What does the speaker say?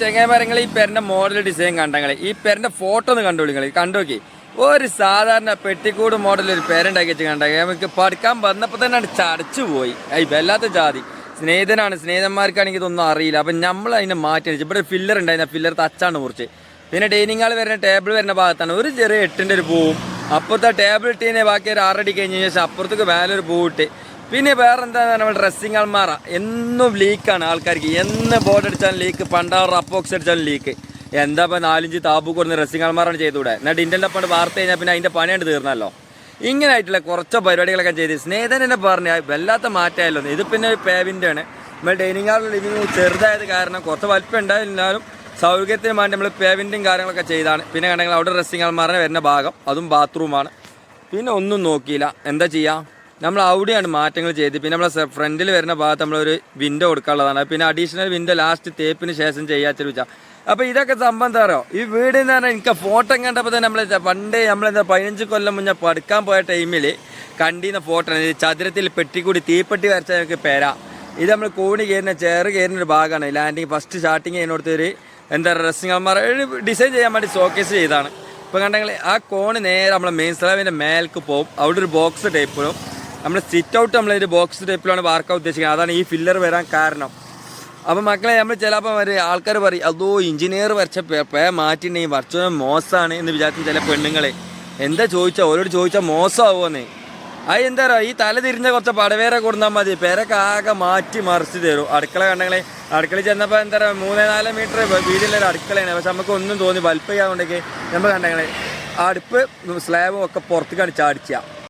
ചെങ്ങായിമാരങ്ങൾ ഈ പെരന്റെ model design കണ്ടങ്ങൾ ഈ പെരന്റെ photo ഒന്ന് കണ്ടു നിങ്ങൾ കണ്ടു നോക്കി. ഒരു സാധാരണ പെട്ടിക്കൂട് മോഡൽ ഒരു പേരുണ്ടാക്കി വെച്ച് കണ്ടെങ്കിൽ നമുക്ക് പഠിക്കാൻ വന്നപ്പോൾ തന്നെ ചടച്ചു പോയി. ഐ വല്ലാത്ത ജാതി. സ്നേഹിതനാണ്. സ്നേഹിതന്മാർക്കാണെങ്കിൽ ഇതൊന്നും അറിയില്ല. അപ്പം നമ്മൾ അതിനെ മാറ്റി അടിച്ചു ഇവിടെ ഫില്ലർ ഉണ്ടായിരുന്നു. ഫില്ലർ തച്ചാണ് മുറിച്ച്. പിന്നെ ഡൈനിങ് ഹാൾ വരുന്ന ടേബിൾ വരുന്ന ഭാഗത്താണ്. ഒരു ചെറിയ എട്ടിന്റെ ഒരു പൂവും. അപ്പുറത്തെ ടേബിൾ ഇട്ടീനെ ബാക്കി ഒരു ആറടി കഴിഞ്ഞ ശേഷം അപ്പുറത്തേക്ക് വേലൊരു പൂവിട്ട്. പിന്നെ വേറെ എന്താ നമ്മൾ ഡ്രസ്സിങ് അൽമാറ എന്നും ലീക്കാണ് ആൾക്കാർക്ക്. എന്ന് ബോർഡ് അടിച്ചാലും ലീക്ക് പണ്ടാറ് അപ്പോക്സ് അടിച്ചാലും ലീക്ക് എന്താ ഇപ്പം നാലഞ്ച് താബു കൊടുന്ന് ഡ്രസ്സിങ് അൽമാറാണ് ചെയ്തുകൂടെ? എന്നിട്ട് ഡിന്റെ പണ്ട് വാർത്ത കഴിഞ്ഞാൽ പിന്നെ അതിന്റെ പണിയാണ് തീർന്നല്ലോ. ഇങ്ങനെ ആയിട്ടുള്ള കുറച്ച് പരിപാടികളൊക്കെ ചെയ്ത് സ്നേഹിതൻ എന്നെ പറഞ്ഞ വല്ലാത്ത മാറ്റമായല്ലോ ഇത് പിന്നെ ഒരു പേവിന്റെ ആണ്. നമ്മൾ ഡൈനിങ് ഹാളിൽ ലിവിങ് ചെറുതായത് കാരണം കുറച്ച് വലിപ്പം ഉണ്ടായിരുന്നാലും സൗകര്യത്തിന് വേണ്ടി നമ്മൾ പേവിന്റെയും കാര്യങ്ങളൊക്കെ ചെയ്താണ്. പിന്നെ കണ്ടെങ്കിൽ അവിടെ ഡ്രസ്സിങ് അൾമാറിന് വരുന്ന ഭാഗം അതും ബാത്റൂമാണ് പിന്നെ ഒന്നും നോക്കിയില്ല. എന്താ ചെയ്യുക നമ്മൾ അവിടെയാണ് മാറ്റങ്ങൾ ചെയ്ത് പിന്നെ നമ്മളെ ഫ്രണ്ടിൽ വരുന്ന ഭാഗത്ത് നമ്മളൊരു വിൻഡോ കൊടുക്കാനുള്ളതാണ്. പിന്നെ അഡീഷണൽ വിൻഡോ ലാസ്റ്റ് തേപ്പിന് ശേഷം ചെയ്യാച്ചൊരു വെച്ചാൽ അപ്പോൾ ഇതൊക്കെ സംബന്ധം അറിയോ? ഈ വീട് എന്ന് പറഞ്ഞാൽ എനിക്ക് ഫോട്ടോ കണ്ടപ്പോൾ തന്നെ നമ്മൾ പണ്ട് നമ്മളെന്താ പതിനഞ്ച് കൊല്ലം മുന്നേ പഠിക്കാൻ പോയ ടൈമിൽ കണ്ടിരുന്ന ഫോട്ടോ ചതുരത്തിൽ പെട്ടിക്കൂടി തീപ്പെട്ടി വരച്ച പേര. ഇത് നമ്മൾ കോണി കയറുന്ന ചേറ് കയറുന്ന ഒരു ഭാഗമാണ്. ലാൻഡിങ് ഫസ്റ്റ് സ്റ്റാർട്ടിങ് ചെയ്യുന്നിടത്ത് ഒരു എന്താ ഡ്രസ്സിങ് അമ്മമാർ ഡിസൈൻ ചെയ്യാൻ വേണ്ടി ഷോക്കേസ് ചെയ്താണ് ഇപ്പം കണ്ടെങ്കിൽ ആ കോണ് നേരെ നമ്മളെ മെയിൻ സ്ലാബിന്റെ മേൽക്ക് പോകും. അവിടെ ഒരു ബോക്സ് ടൈപ്പിലും നമ്മൾ സിറ്റ് ഔട്ട് നമ്മൾ നമ്മളൊരു ബോക്സ് ടൈപ്പിലാണ് വാർക്കാൻ ഉദ്ദേശിക്കുന്നത്. അതാണ് ഈ ഫില്ലർ വരാൻ കാരണം. അപ്പം മക്കളെ നമ്മൾ ചിലപ്പോൾ ഒരു ആൾക്കാർ പറയും അതോ എഞ്ചിനീയർ വരച്ച പേ- മാറ്റിണ്ടെങ്കിൽ വരച്ചത് മോശമാണ് എന്ന് വിചാരിച്ച ചില പെണ്ണുങ്ങളെ. എന്താ ചോദിച്ചാൽ ഓരോട് ചോദിച്ചാൽ മോശമാവുമെന്ന്. അത് എന്താ പറയുക ഈ തല തിരിഞ്ഞ കുറച്ച് പടവേരെ കൊടുത്താൽ മതി. പേരൊക്കെ ആകെ മാറ്റി മറിച്ച് തരും. അടുക്കള കണ്ടെങ്കിൽ അടുക്കള ചെന്നപ്പോൾ എന്താ പറയുക മൂന്ന് നാല് മീറ്റർ വീടിന്റെ അടുക്കളയാണ്. പക്ഷെ നമുക്ക് ഒന്നും തോന്നി വലുപ്പം ചെയ്യാതുകൊണ്ടൊക്കെ നമ്മൾ കണ്ടെങ്കിൽ അടുപ്പ് സ്ലാബും ഒക്കെ പുറത്തേക്കാണ് ചാടിച്ച.